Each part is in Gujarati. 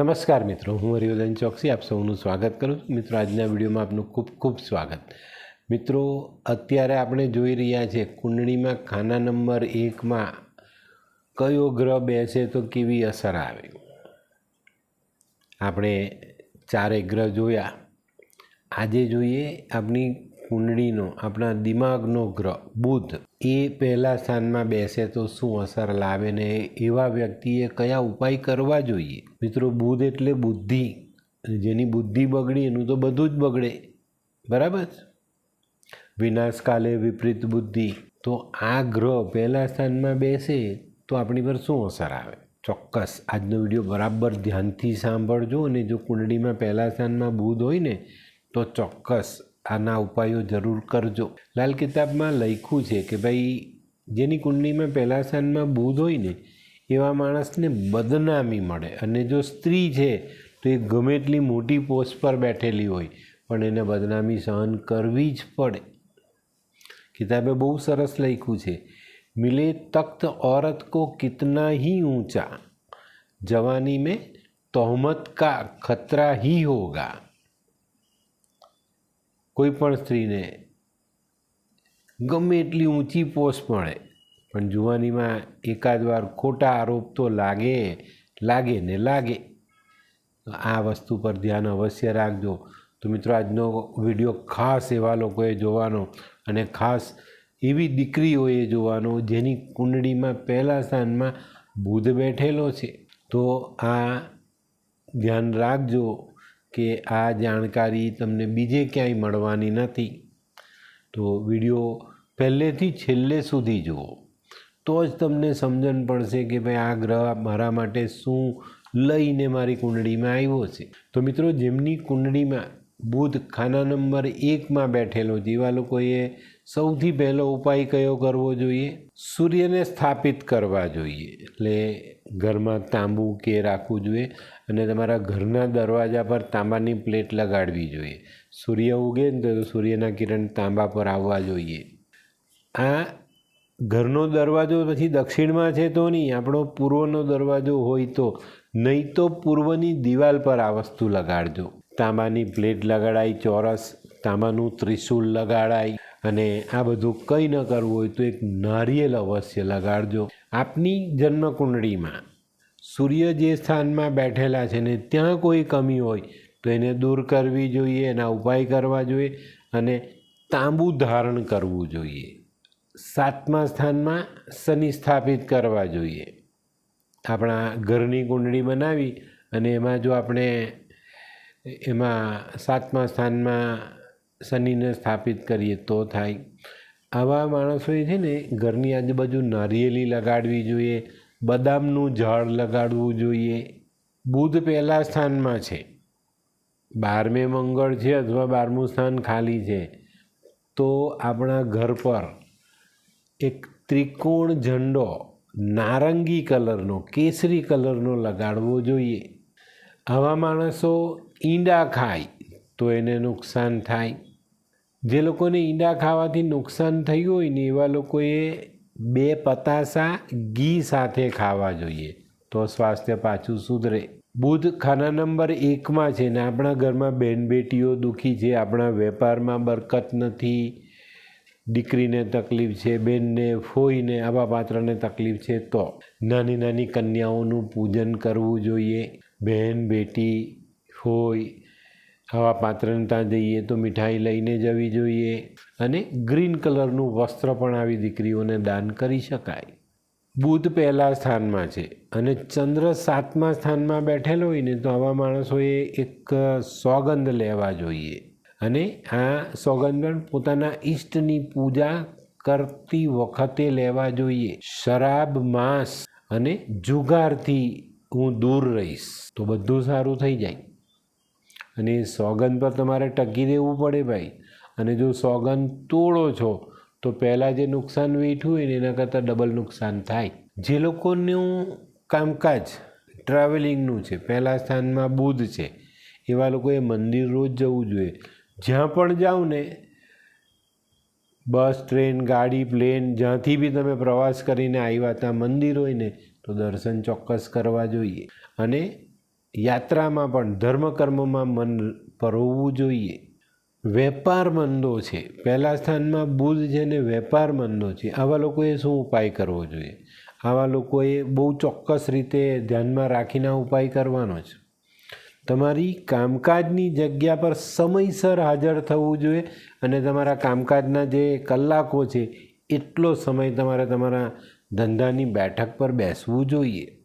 નમસ્કાર મિત્રો, હું હરિવર્ધન ચોકસી, આપ સૌનું સ્વાગત કરું છું. મિત્રો, આજના વિડીયોમાં આપનું ખૂબ ખૂબ સ્વાગત. મિત્રો, અત્યારે આપણે જોઈ રહ્યા છીએ કુંડળીમાં ખાના નંબર એકમાં કયો ગ્રહ બેસે તો કેવી અસર આવે? આપણે ચારે ગ્રહ જોયા. આજે જોઈએ આપણી કુંડળીનો, આપણા દિમાગનો ગ્રહ, બુધ, એ પહેલા સ્થાનમાં બેસે તો શું અસર લાવે ને એવા વ્યક્તિએ કયા ઉપાય કરવા જોઈએ? મિત્રો, બુધ એટલે બુદ્ધિ. જેની બુદ્ધિ બગડી એનું તો બધું જ બગડે. બરાબર? વિનાશકાલે વિપરીત બુદ્ધિ. તો આ ગ્રહ પહેલા સ્થાનમાં બેસે તો આપણી પર શું અસર આવે? ચોક્કસ. આજનો વીડિયો બરાબર ધ્યાનથી સાંભળજો અને જો કુંડળીમાં પહેલા સ્થાનમાં બુધ હોય ને, તો ચોક્કસ આના ઉપાયો જરૂર કરજો લાલ કિતાબમાં લખ્યું છે કે ભાઈ જેની કુંડળીમાં પહેલા સ્થાનમાં બુધ હોય ને એવા માણસને બદનામી મળે અને જો સ્ત્રી છે તો એ ગમે એટલી મોટી પોસ્ટ પર બેઠેલી હોય પણ એને બદનામી સહન કરવી જ પડે किताबें બહુ સરસ લખ્યું છે મિલે તખ્ત औरत को कितना ही ऊंचा जवानी में तोहमत का खतरा ही होगा કોઈ પણ સ્ત્રીને ગમે એટલી ઊંચી પોસ્ટ મળે, પણ જુવાનીમાં એકાદ વાર ખોટા આરોપ તો લાગે લાગે ને લાગે આ વસ્તુ પર ધ્યાન અવશ્ય રાખજો. તો મિત્રો, આજનો વીડિયો ખાસ એવા લોકોએ જોવાનો અને ખાસ એવી દીકરીઓએ જોવાનો જેની કુંડળીમાં પહેલા સ્થાનમાં બુધ બેઠેલો છે. તો આ ધ્યાન રાખજો. કે આ જાણકારી તમને બીજે ક્યાંય મળવાની નથી. તો વીડિયો પહેલેથી છેલ્લે સુધી જુઓ. તો જ તમને સમજણ પડશે કે ભાઈ આ ગ્રહ મારા માટે શું લઈને મારી કુંડળીમાં આવ્યો છે. તો મિત્રો, જેમની કુંડળીમાં બુધ ખાના નંબર એકમાં બેઠેલો. જેવા લોકોએ સૌથી પહેલો ઉપાય કયો કરવો જોઈએ? સૂર્યને સ્થાપિત કરવા જોઈએ. એટલે ઘરમાં તાંબુ કે રાખવું જોઈએ અને તમારા ઘરના દરવાજા પર તાંબાની પ્લેટ લગાડવી જોઈએ. સૂર્ય ઉગે ને તો સૂર્યના કિરણ તાંબા પર આવવા જોઈએ. આ ઘરનો દરવાજો પછી દક્ષિણમાં છે તો નહીં, આપણો પૂર્વનો દરવાજો હોય તો. નહીં તો પૂર્વની દિવાલ પર આ વસ્તુ લગાડજો. તાંબાની પ્લેટ લગાડાય ચોરસ તાંબાનું ત્રિશૂલ લગાડાય અને આ બધું કંઈ ન કરવું હોય તો એક નારિયેલ અવશ્ય લગાડજો. આપની જન્મકુંડળીમાં સૂર્ય જે સ્થાનમાં બેઠેલા છે ને ત્યાં કોઈ કમી હોય તો એને દૂર કરવી જોઈએ, એના ઉપાય કરવા જોઈએ અને તાંબુ ધારણ કરવું જોઈએ. સાતમા સ્થાનમાં શનિ સ્થાપિત કરવા જોઈએ. આપણા ઘરની કુંડળી બનાવી અને એમાં જો આપણે એમાં સાતમા સ્થાનમાં શનિને સ્થાપિત કરીએ તો થાય. આવા માણસોએ છે ને ઘરની આજુબાજુ નારિયેલી લગાડવી જોઈએ, બદામનું ઝાડ લગાડવું જોઈએ. બુધ પહેલાં સ્થાનમાં છે. બારમે મંગળ છે અથવા બારમું સ્થાન ખાલી છે. તો આપણા ઘર પર એક ત્રિકોણ ઝંડો નારંગી કલરનો, કેસરી કલરનો લગાડવો જોઈએ. આવા માણસો ઈંડા ખાય તો એને નુકસાન થાય. જે લોકોને ઈંડા ખાવાથી નુકસાન થયું હોય ને એવા લોકોએ બે પતાસા ઘી સાથે ખાવા જોઈએ તો સ્વાસ્થ્ય પાછું સુધરે. બુધ ખાના નંબર એકમાં છે ને આપણા ઘરમાં બેન બેટીઓ દુઃખી છે, આપણા વેપારમાં બરકત નથી, દીકરીને તકલીફ છે, બેનને ફોઈને આવા પાત્રને તકલીફ છે તો નાની નાની કન્યાઓનું પૂજન કરવું જોઈએ. બહેન બેટી ફોઈ આવા પાત્રને ત્યાં જઈએ તો મીઠાઈ લઈને જવી જોઈએ અને ગ્રીન કલરનું વસ્ત્ર પણ આવી દીકરીઓને દાન કરી શકાય. બુધ પહેલાં સ્થાનમાં છે અને ચંદ્ર સાતમા સ્થાનમાં બેઠેલો હોય ને તો આવા માણસોએ એક સોગંદ લેવા જોઈએ. અને આ સોગંદ પણ પોતાના ઈષ્ટની પૂજા કરતી વખતે લેવા જોઈએ. શરાબ, માંસ અને જુગારથી હું દૂર રહીશ. તો બધું સારું થઈ જાય. અને એ સોગંદ પર તમારે ટકી રહેવું પડે ભાઈ. અને જો સોગંદ તોડો છો, તો પહેલાં જે નુકસાન વેઠ્યું હોય ને એના કરતાં ડબલ નુકસાન થાય. જે લોકોનું કામકાજ ટ્રાવેલિંગનું છે, પહેલાં સ્થાનમાં બુધ છે, એવા લોકોએ મંદિર રોજ જવું જોઈએ. જ્યાં પણ જાઓ ને, બસ, ટ્રેન, ગાડી, પ્લેન, જ્યાંથી બી તમે પ્રવાસ કરીને આવ્યા ત્યાં મંદિર હોય ને, તો દર્શન ચોક્કસ કરવા જોઈએ. અને યાત્રામાં પણ ધર્મ કર્મમાં મન પરોવવું જોઈએ. વેપાર મંદો છે. પહેલા સ્થાનમાં બુધ જેને વેપાર મંદો છે. આવા લોકોએ શું ઉપાય કરવો જોઈએ? આવા લોકોએ બહુ ચોક્કસ રીતે ધ્યાનમાં રાખીને ઉપાય કરવાનો છે. તમારી કામકાજની જગ્યા પર સમયસર હાજર થવું જોઈએ અને તમારા કામકાજના જે કલાકો છે, એટલો સમય તમારે તમારા ધંધાની બેઠક પર બેસવું જોઈએ.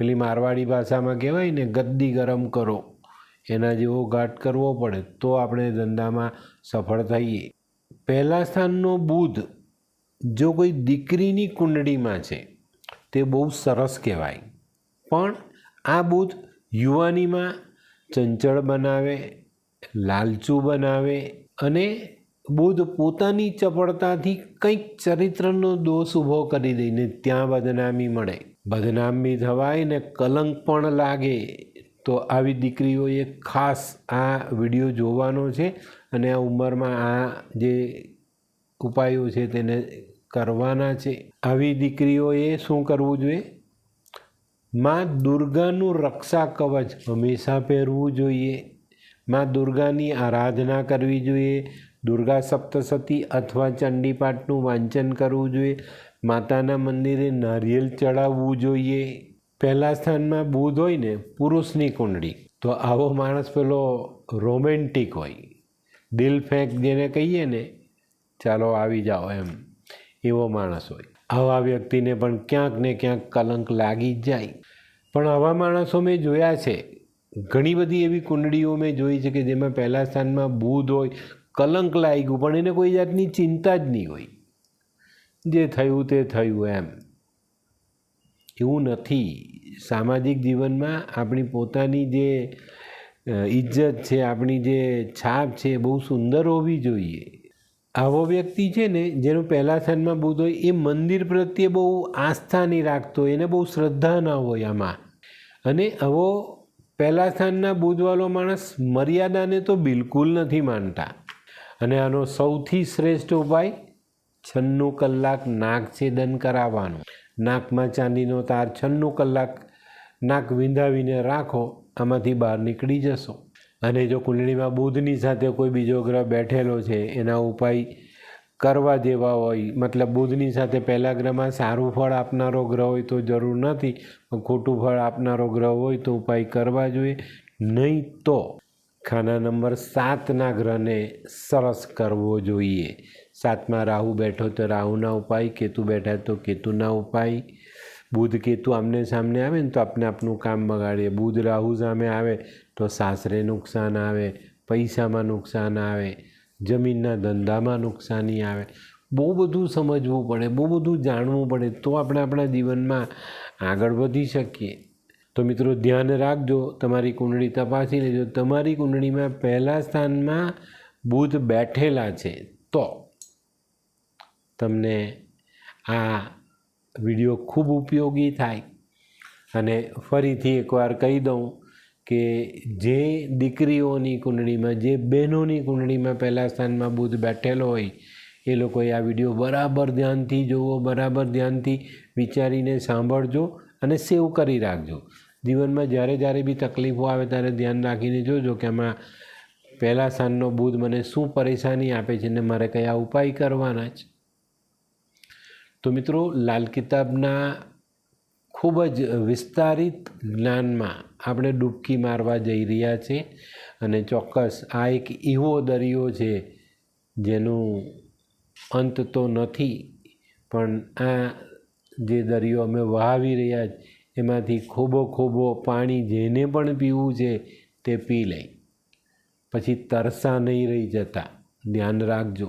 પેલી મારવાડી ભાષામાં કહેવાય ને, ગદ્દી ગરમ કરો. એના જેવો ઘાટ કરવો પડે, તો આપણે ધંધામાં સફળ થઈએ. પહેલા સ્થાનનો બુધ જો કોઈ દીકરીની કુંડળીમાં છે, તે બહુ સરસ કહેવાય. પણ આ બુધ યુવાનીમાં ચંચળ બનાવે, લાલચું બનાવે અને બુધ પોતાની ચપળતાથી કંઈક ચરિત્રનો દોષ ઊભો કરી દઈને ત્યાં બદનામી મળે. બદનામી થવાય ને કલંક પણ લાગે, તો આવી દીકરીઓએ ખાસ આ વીડિયો જોવાનો છે અને આ ઉંમરમાં આ જે ઉપાયો છે તેને કરવાના છે. આવી દીકરીઓએ શું કરવું જોઈએ? માં દુર્ગાનું રક્ષા કવચ હંમેશા પહેરવું જોઈએ. માં દુર્ગાની આરાધના કરવી જોઈએ. દુર્ગા સપ્તસતી અથવા ચંડીપાઠનું વાંચન કરવું જોઈએ. માતાના મંદિરે નારિયેલ ચડાવવું જોઈએ. પહેલા સ્થાનમાં બુધ હોય ને, પુરુષની કુંડળી. તો આવો માણસ પેલો રોમેન્ટિક હોય. દિલ ફેંક જેને કહીએ ને, ચાલો આવી જાઓ એમ. એવો માણસ હોય. આવા વ્યક્તિને પણ ક્યાંક ને ક્યાંક કલંક લાગી જ જાય. પણ આવા માણસો મેં જોયા છે. ઘણી બધી એવી કુંડળીઓ મેં જોઈ છે કે જેમાં પહેલા સ્થાનમાં બુધ હોય, કલંક લાગ્યું, પણ એને કોઈ જાતની ચિંતા જ નહીં હોય. જે થયું તે થયું એમ. એવું નથી. સામાજિક જીવનમાં આપણી પોતાની જે ઇજ્જત છે, આપણી જે છાપ છે બહુ સુંદર હોવી જોઈએ. આવો વ્યક્તિ છે ને, જેનું પહેલા સ્થાનમાં બુધ હોય, એ મંદિર પ્રત્યે બહુ આસ્થા નહીં રાખતો એને બહુ શ્રદ્ધા ના હોય આમાં. અને આવો પહેલા સ્થાનના બુધવાળો માણસ મર્યાદાને તો બિલકુલ નથી માનતા. અને આનો સૌથી શ્રેષ્ઠ ઉપાય છન્નું કલાક નાક છેદન કરાવવાનું. નાકમાં ચાંદીનો તાર છન્નું કલાક નાક વિંધાવીને રાખો, આમાંથી બહાર નીકળી જશો. અને જો કુંડળીમાં બુધની સાથે કોઈ બીજો ગ્રહ બેઠેલો છે, એના ઉપાય કરવા જેવા હોય, મતલબ બુધની સાથે પહેલા ગ્રહમાં સારું ફળ આપનારો ગ્રહ હોય તો જરૂર નથી, પણ ખોટું ફળ આપનારો ગ્રહ હોય તો ઉપાય કરવા જોઈએ. નહીં તો ખાના નંબર સાતના ગ્રહને સરસ કરવો જોઈએ. સાતમાં રાહુ બેઠો તો રાહુના ઉપાય, કેતુ બેઠા તો કેતુના ઉપાય. બુધ કેતુ આમને સામને આવે ને તો આપણે આપનું કામ બગાડીએ. બુધ રાહુ સામે આવે તો સાસરે નુકસાન આવે, પૈસામાં નુકસાન આવે, જમીનના ધંધામાં નુકસાની આવે. બહુ બધું સમજવું પડે, બહુ બધું જાણવું પડે તો આપણે આપણા જીવનમાં આગળ વધી શકીએ. તો મિત્રો ધ્યાન રાખજો, તમારી કુંડળી તપાસી લેજો. તમારી કુંડળીમાં પહેલા સ્થાનમાં બુધ બેઠેલા છે. તો તમને આ વીડિયો ખૂબ ઉપયોગી થાય. અને ફરીથી એકવાર કહી દઉં કે જે દીકરીઓની કુંડળીમાં, જે બહેનોની કુંડળીમાં પહેલા સ્થાનમાં બુધ બેઠેલો હોય, એ લોકોએ આ વીડિયો બરાબર ધ્યાનથી જુઓ બરાબર ધ્યાનથી વિચારીને સાંભળજો અને સેવ કરી રાખજો. જીવનમાં જ્યારે જ્યારે બી તકલીફો આવે ત્યારે ધ્યાન રાખીને જોજો કે આમાં પહેલા સ્થાનનો બુધ મને શું પરેશાની આપે છે ને મારે કયા ઉપાય કરવાના છે. તો મિત્રો, લાલ કિતાબના ખૂબ જ વિસ્તારિત જ્ઞાનમાં આપણે ડૂબકી મારવા જઈ રહ્યા છે અને ચોક્કસ આ એક એવો દરિયો છે જેનું અંત તો નથી, પણ આ જે દરિયો અમે વહાવી રહ્યા એમાંથી ખૂબો ખૂબો પાણી જેને પણ પીવું છે તે પી લે પછી તરસા નહીં રહી જતા. ધ્યાન રાખજો.